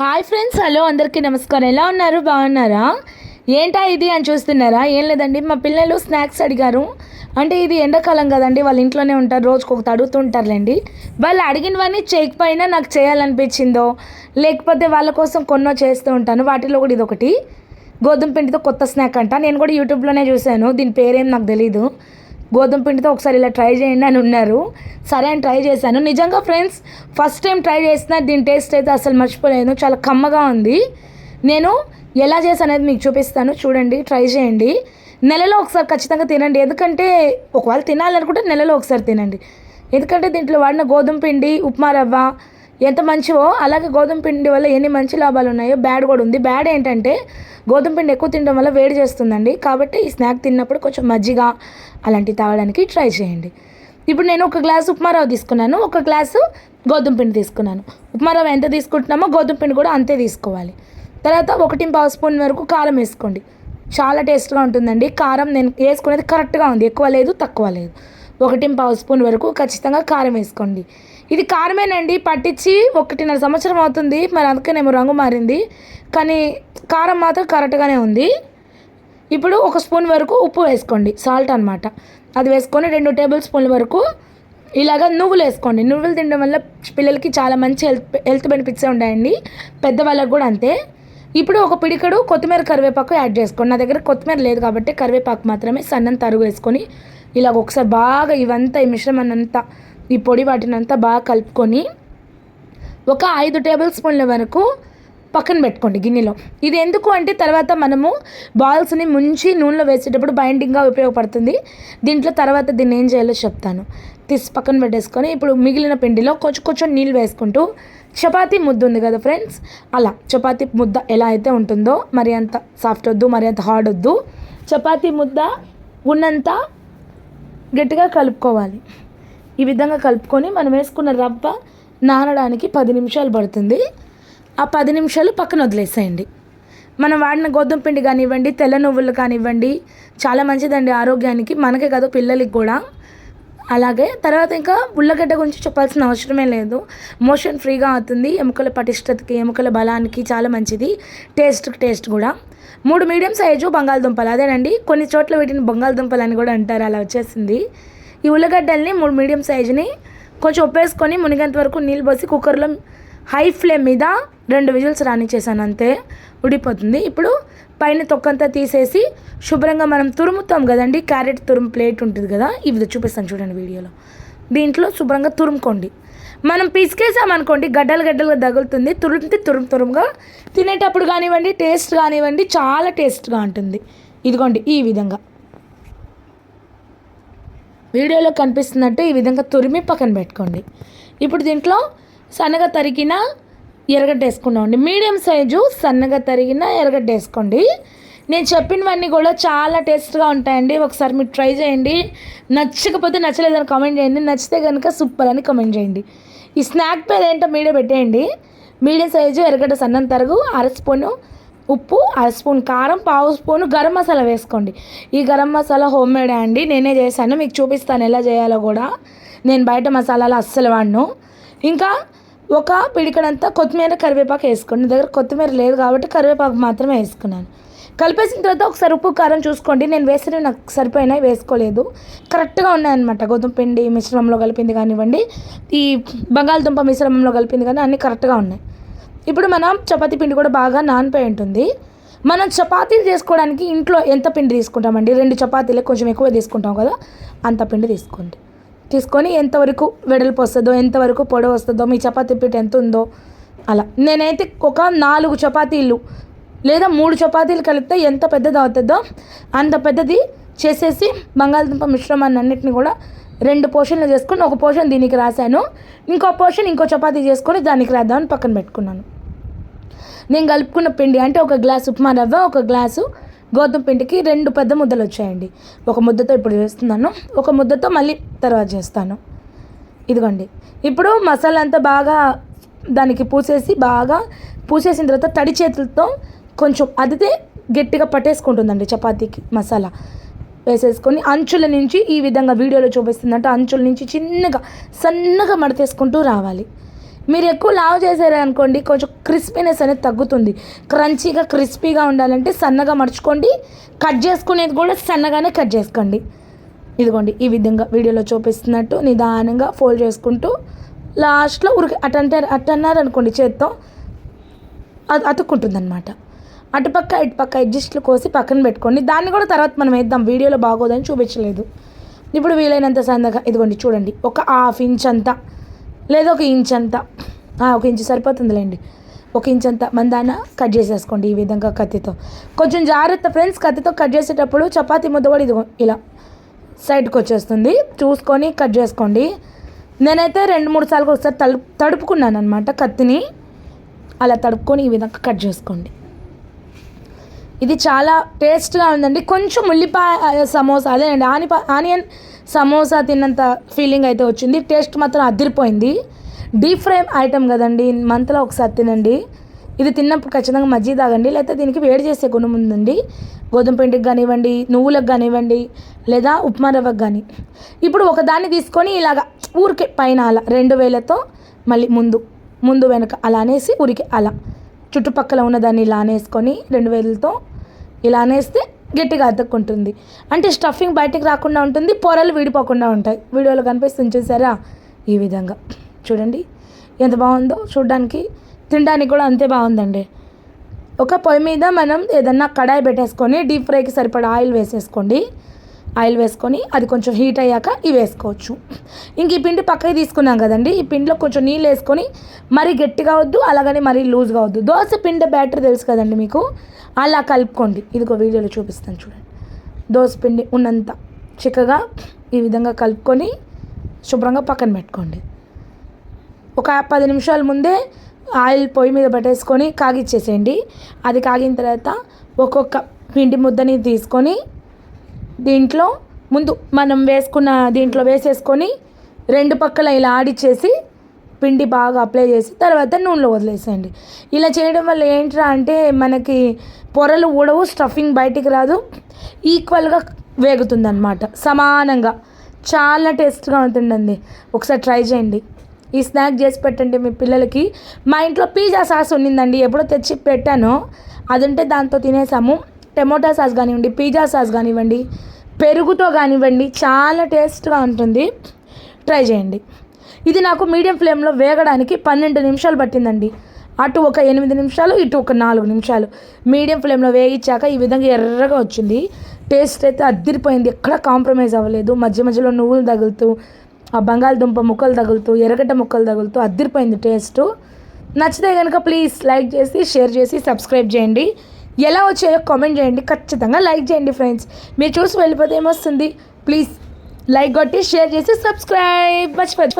Hi friends hello అందరికీ నమస్కారం. ఎలా ఉన్నారు? బాగున్నారా? ఏంటా ఇది అని చూస్తున్నారా? ఏం లేదండి మా పిల్లలు స్నాక్స్ అడిగారు. అంటే ఇది ఎండాకాలం కదండి వాళ్ళ ఇంట్లోనే ఉంటారు రోజుకు ఒకటి అడుగుతుంటారులేండి వాళ్ళు అడిగినవన్నీ చేయకపోయినా నాకు చేయాలనిపించిందో లేకపోతే వాళ్ళ కోసం కొన్నో చేస్తూ ఉంటాను. వాటిలో కూడా ఇది ఒకటి గోధుమ పిండితో కొత్త స్నాక్ అంట. నేను కూడా యూట్యూబ్లోనే చూశాను. దీని పేరేం నాకు తెలీదు. గోధుమ పిండితో ఒకసారి ఇలా ట్రై చేయండి అని ఉన్నారు. సరే అని ట్రై చేశాను. నిజంగా ఫ్రెండ్స్ ఫస్ట్ టైం ట్రై చేసిన దీని టేస్ట్ అయితే అసలు మర్చిపోలేను. చాలా కమ్మగా ఉంది. నేను ఎలా చేశాను అనేది మీకు చూపిస్తాను. చూడండి ట్రై చేయండి. నెలలో ఒకసారి ఖచ్చితంగా తినండి. ఎందుకంటే ఒకవేళ తినాలనుకుంటే నెలలో ఒకసారి తినండి. ఎందుకంటే దీంట్లో వాడిన గోధుమ పిండి ఉప్మా రవ్వ ఎంత మంచివో అలాగే గోధుమ పిండి వల్ల ఎన్ని మంచి లాభాలు ఉన్నాయో బ్యాడ్ కూడా ఉంది. బ్యాడ్ ఏంటంటే గోధుమ పిండి ఎక్కువ తినడం వల్ల వేడి చేస్తుందండి. కాబట్టి ఈ స్నాక్ తిన్నప్పుడు కొంచెం మజ్జిగ అలాంటివి తాగడానికి ట్రై చేయండి. ఇప్పుడు నేను ఒక గ్లాసు ఉప్మా రవ్వ తీసుకున్నాను. ఒక గ్లాసు గోధుమ పిండి తీసుకున్నాను. ఉప్మా ఎంత తీసుకుంటున్నామో గోధుమ పిండి కూడా అంతే తీసుకోవాలి. తర్వాత ఒకటి పావు స్పూన్ వరకు కారం వేసుకోండి. చాలా టేస్ట్గా ఉంటుందండి. కారం నేను వేసుకునేది కరెక్ట్గా ఉంది. ఎక్కువ లేదు తక్కువ లేదు. ఒకటి పావు స్పూన్ వరకు ఖచ్చితంగా కారం వేసుకోండి. ఇది కారమేనండి. పట్టించి ఒకటిన్నర సంవత్సరం అవుతుంది. మరి అందుకేనేమో రంగు మారింది. కానీ కారం మాత్రం కరెక్ట్గానే ఉంది. ఇప్పుడు ఒక స్పూన్ వరకు ఉప్పు వేసుకోండి. సాల్ట్ అనమాట అది వేసుకొని రెండు టేబుల్ స్పూన్ల వరకు ఇలాగ నువ్వులు వేసుకోండి. నువ్వులు తినడం వల్ల పిల్లలకి చాలా మంచి హెల్త్ హెల్త్ బెనిఫిట్స్ ఉంటాయండి. పెద్దవాళ్ళకి కూడా అంతే. ఇప్పుడు ఒక పిడికడు కొత్తిమీర కరివేపాకు యాడ్ చేసుకోండి. నా దగ్గర కొత్తిమీర లేదు కాబట్టి కరివేపాకు మాత్రమే సన్నం తరుగు వేసుకొని ఇలాగ ఒకసారి బాగా ఇవంతా ఈ మిశ్రమాన్ని అంతా ఈ పొడి వాటిని అంతా బాగా కలుపుకొని ఒక ఐదు టేబుల్ స్పూన్ల వరకు పక్కన పెట్టుకోండి గిన్నెలో. ఇది ఎందుకు అంటే తర్వాత మనము బాల్స్ని ముంచి నూనెలో వేసేటప్పుడు బైండింగ్గా ఉపయోగపడుతుంది. దీంట్లో తర్వాత దీన్ని ఏం చేయాలో చెప్తాను. తీసి పక్కన పెట్టేసుకొని ఇప్పుడు మిగిలిన పిండిలో కొంచెం కొంచెం నీళ్ళు వేసుకుంటూ చపాతీ ముద్ద ఉంది కదా ఫ్రెండ్స్? అలా చపాతీ ముద్ద ఎలా అయితే ఉంటుందో మరి అంత సాఫ్ట్ వద్దు మరి అంత హార్డ్ వద్దు. చపాతీ ముద్ద ఉన్నంత గట్టిగా కలుపుకోవాలి. ఈ విధంగా కలుపుకొని మనం వేసుకున్న రవ్వ నానడానికి పది నిమిషాలు పడుతుంది. ఆ పది నిమిషాలు పక్కన వదిలేసేయండి. మనం వాడిన గోధుమ పిండి కానివ్వండి తెల్ల నువ్వులు కానివ్వండి చాలా మంచిదండి ఆరోగ్యానికి మనకే కాదు పిల్లలకి కూడా. అలాగే తర్వాత ఇంకా ఉల్లగడ్డ గురించి చెప్పాల్సిన అవసరమే లేదు. మోషన్ ఫ్రీగా అవుతుంది. ఎముకల పటిష్టతకి ఎముకల బలానికి చాలా మంచిది. టేస్ట్కి టేస్ట్ కూడా. మూడు మీడియం సైజు బంగాళదుంపలు. అదేనండి కొన్ని చోట్ల వీటిని బంగాళదుంపలు అని కూడా అంటారు. అలా వచ్చేసింది. ఈ ఉల్లగడ్డల్ని మూడు మీడియం సైజుని కొంచెం ఉప్పేసుకొని మునిగేంత వరకు నీళ్ళు పోసి కుక్కర్లో హై ఫ్లేమ్ మీద రెండు విజిల్స్ రానిచ్చేసాను అంతే. ఉడిపోతుంది ఇప్పుడు పైన తొక్కంతా తీసేసి శుభ్రంగా మనం తురుముతాం కదండి క్యారెట్ తురుము ప్లేట్ ఉంటుంది కదా ఇవి చూపిస్తాను చూడండి వీడియోలో. దీంట్లో శుభ్రంగా తురుముకోండి. మనం పిసికేసామనుకోండి గడ్డలు గడ్డలుగా తగులుతుంది తురుమితే తురుము తురుముగా తినేటప్పుడు కానివ్వండి టేస్ట్ కానివ్వండి చాలా టేస్ట్గా ఉంటుంది. ఇదిగోండి ఈ విధంగా. వీడియోలో కనిపిస్తున్నట్టు ఈ విధంగా తురిమి పక్కన పెట్టుకోండి. ఇప్పుడు దీంట్లో సన్నగా తరిగిన ఎరగడ్డ వేసుకున్నామండి మీడియం సైజు సన్నగా తరిగిన ఎరగడ్డ వేసుకోండి. నేను చెప్పినవన్నీ కూడా చాలా టేస్ట్గా ఉంటాయండి. ఒకసారి మీరు ట్రై చేయండి. నచ్చకపోతే నచ్చలేదని కామెంట్ చేయండి. నచ్చితే కనుక సూపర్ అని కామెంట్ చేయండి. ఈ స్నాక్ పేరు ఏంటో మీడియో పెట్టేయండి. మీడియం సైజు ఎరగడ్డ సన్నం తరుగు అర స్పూను ఉప్పు అర స్పూన్ కారం పావు స్పూన్ గరం మసాలా వేసుకోండి. ఈ గరం మసాలా హోమ్ మేడ్ అండి. నేనే చేశాను. మీకు చూపిస్తాను ఎలా చేయాలో కూడా. నేను బయట మసాలాలు అస్సలు వాడను. ఇంకా ఒక పిడికడంతా కొత్తిమీర కరివేపాకు వేసుకోండి. దగ్గర కొత్తిమీర లేదు కాబట్టి కరివేపాకు మాత్రమే వేసుకున్నాను. కలిపేసిన తర్వాత ఒకసారి ఉప్పు కారం చూసుకోండి. నేను వేసినవి నాకు సరిపోయినాయి వేసుకోలేదు. కరెక్ట్గా ఉన్నాయన్నమాట. గోధుమ పిండి మిశ్రమంలో కలిపింది కానివ్వండి. ఈ బంగాళదుంప మిశ్రమంలో కలిపింది కానీ అన్నీ కరెక్ట్గా ఉన్నాయి. ఇప్పుడు మనం చపాతీ పిండి కూడా బాగా నానిపోయి ఉంటుంది. మనం చపాతీలు చేసుకోవడానికి ఇంట్లో ఎంత పిండి తీసుకుంటామండి? రెండు చపాతీలు కొంచెం ఎక్కువ తీసుకుంటాం కదా? అంత పిండి తీసుకోండి. తీసుకొని ఎంతవరకు వెడల్పు వస్తుందో ఎంతవరకు పొడవు వస్తుందో మీ చపాతీ పిండి ఎంత ఉందో అలా. నేనైతే ఒక నాలుగు చపాతీలు లేదా మూడు చపాతీలు కలిపితే ఎంత పెద్దది అవుతుందో అంత పెద్దది చేసేసి బంగాళదుంప మిశ్రమాన్ని అన్నింటినీ కూడా రెండు పోర్షన్లు చేసుకొని ఒక పోర్షన్ దీనికి రాశాను. ఇంకో పోర్షన్ ఇంకో చపాతీ చేసుకొని దానికి రాద్దామని పక్కన పెట్టుకున్నాను. నేను కలుపుకున్న పిండి అంటే ఒక గ్లాస్ ఉప్మా రవ్వ ఒక గ్లాసు గోధుమ పిండికి రెండు పెద్ద ముద్దలు వచ్చాయండి. ఒక ముద్దతో ఇప్పుడు చేస్తున్నాను. ఒక ముద్దతో మళ్ళీ తర్వాత చేస్తాను. ఇదిగోండి. ఇప్పుడు మసాలా అంతా బాగా దానికి పూసేసి బాగా పూసేసిన తర్వాత తడి చేతులతో కొంచెం అదితే గట్టిగా పట్టేసుకుంటుందండి చపాతీకి మసాలా. వేసేసుకొని అంచుల నుంచి ఈ విధంగా వీడియోలో చూపిస్తుందంటే అంచుల నుంచి చిన్నగా సన్నగా మడతేసుకుంటూ రావాలి. మీరు ఎక్కువ లావ్ చేశారనుకోండి కొంచెం క్రిస్పీనెస్ అనేది తగ్గుతుంది. క్రంచీగా క్రిస్పీగా ఉండాలంటే సన్నగా మడుచుకోండి. కట్ చేసుకునేది కూడా సన్నగానే కట్ చేసుకోండి. ఇదిగోండి ఈ విధంగా వీడియోలో చూపిస్తున్నట్టు నిదానంగా ఫోల్డ్ చేసుకుంటూ లాస్ట్లో ఉరికి అటంటే అట్టన్నారు అనుకోండి చేత్తో అది అతుక్కుంటుంది అనమాట అటుపక్క ఇటుపక్క అడ్జస్ట్లు కోసి పక్కన పెట్టుకోండి. దాన్ని కూడా తర్వాత మనం వేద్దాం. వీడియోలో బాగోదని చూపించలేదు. ఇప్పుడు వీలైనంత సందగా ఇదిగోండి చూడండి. ఒక హాఫ్ ఇంచ్ అంతా లేదా ఒక ఇంచ్ అంతా. ఆ, ఒక ఇంచు సరిపోతుందిలేండి. ఒక ఇంచ్ అంతా మందాన కట్ చేసేసుకోండి ఈ విధంగా కత్తితో. కొంచెం జాగ్రత్త ఫ్రెండ్స్ కత్తితో కట్ చేసేటప్పుడు చపాతీ ముద్ద కూడా ఇదిగో ఇలా సైడ్కి వచ్చేస్తుంది. చూసుకొని కట్ చేసుకోండి. నేనైతే రెండు మూడు సార్లు ఒకసారి తలుపు తడుపుకున్నాను అనమాట కత్తిని. అలా తడుపుకొని ఈ విధంగా కట్ చేసుకోండి. ఇది చాలా టేస్ట్గా ఉందండి. కొంచెం ఉల్లిపాయ సమోసా అదేనండి ఆని ఆనియన్ సమోసా తిన్నంత ఫీలింగ్ అయితే వచ్చింది. టేస్ట్ మాత్రం అదిరిపోయింది. డీప్ ఫ్రై ఐటమ్ కదండి. మంత్లో ఒకసారి తినండి. ఇది తిన్నప్పుడు ఖచ్చితంగా మజ్జి తాగండి. లేకపోతే దీనికి వేడి చేసే గుణం ఉందండి. గోధుమ పిండికి కానివ్వండి నువ్వులకు కానివ్వండి లేదా ఉప్మా రవ్వకు కానీ ఇప్పుడు ఒకదాన్ని తీసుకొని ఇలాగ ఊరికే పైన అలా రెండు వేలతో మళ్ళీ ముందు ముందు వెనక అలా అనేసి ఊరికి అలా. చుట్టుపక్కల ఉన్న దాన్ని ఇలా అనేసుకొని రెండు వేలతో ఇలా అనేస్తే గట్టిగా అతుక్కుంటుంది అంటే స్టఫింగ్ బయటికి రాకుండా ఉంటుంది పొరలు విడిపోకుండా ఉంటాయి. వీడియోలో కనిపిస్తుంది చూసారా? ఈ విధంగా. చూడండి ఎంత బాగుందో. చూడడానికి తినడానికి కూడా అంతే బాగుందండి. ఒక పొయ్యి మీద మనం ఏదన్నా కడాయి పెట్టేసుకొని డీప్ ఫ్రైకి సరిపడా ఆయిల్ వేసేసుకోండి. ఆయిల్ వేసుకొని అది కొంచెం హీట్ అయ్యాక ఇవి వేసుకోవచ్చు. ఇంక ఈ పిండి పక్కకి తీసుకున్నాం కదండి ఈ పిండిలో కొంచెం నీళ్ళు వేసుకొని మరీ గట్టిగా వద్దు అలాగని మరీ లూజ్గా వద్దు. దోశ పిండి బ్యాటర్ తెలుసు కదండి మీకు? అలా కలుపుకోండి. ఇదిగో వీడియోలో చూపిస్తాను చూడండి. దోశ పిండి ఉన్నంత చిక్కగా ఈ విధంగా కలుపుకొని శుభ్రంగా పక్కన పెట్టుకోండి. ఒక పది నిమిషాల ముందే ఆయిల్ పొయ్యి మీద పెట్టేసుకొని కాగిచ్చేసేయండి. అది కాగిన తర్వాత ఒక్కొక్క పిండి ముద్దని తీసుకొని దీంట్లో ముందు మనం వేసుకున్న దీంట్లో వేసేసుకొని రెండు పక్కల ఇలా ఆడిచ్చేసి పిండి బాగా అప్లై చేసి తర్వాత నూనెలో వదిలేసేయండి. ఇలా చేయడం వల్ల ఏంట్రా అంటే మనకి పొరలు ఊడవు స్టఫింగ్ బయటికి రాదు ఈక్వల్గా వేగుతుందన్నమాట. సమానంగా. చాలా టేస్ట్గా ఉంటుందండి. ఒకసారి ట్రై చేయండి. ఈ స్నాక్ చేసి పెట్టండి మీ పిల్లలకి. మా ఇంట్లో పిజ్జా సాస్ ఉండిందండి ఎప్పుడో తెచ్చి పెట్టాను. అది ఉంటే దాంతో తినేసాము. టమోటా సాస్ కానివ్వండి పిజ్జా సాస్ కానివ్వండి పెరుగుతో కానివ్వండి చాలా టేస్ట్గా ఉంటుంది. ట్రై చేయండి. ఇది నాకు మీడియం ఫ్లేమ్లో వేగడానికి పన్నెండు నిమిషాలు పట్టిందండి. అటు ఒక ఎనిమిది నిమిషాలు ఇటు ఒక నాలుగు నిమిషాలు. మీడియం ఫ్లేమ్లో వేగించాక ఈ విధంగా ఎర్రగా వచ్చింది. టేస్ట్ అయితే అద్దిరిపోయింది. ఎక్కడ కాంప్రమైజ్ అవ్వలేదు. మధ్య మధ్యలో నువ్వులు తగులుతూ ఆ బంగాళదుంప ముక్కలు తగులుతూ ఎర్రగడ్డ ముక్కలు తగులుతూ అద్దిరిపోయింది టేస్ట్. నచ్చితే కనుక ప్లీజ్ లైక్ చేసి షేర్ చేసి సబ్స్క్రైబ్ చేయండి. ఎలా వచ్చాయో కామెంట్ చేయండి. ఖచ్చితంగా లైక్ చేయండి ఫ్రెండ్స్ మీరు చూసి వెళ్ళిపోతే ఏమొస్తుంది? ప్లీజ్ లైక్ కొట్టి షేర్ చేసి సబ్స్క్రైబ్ మర్చిపోయి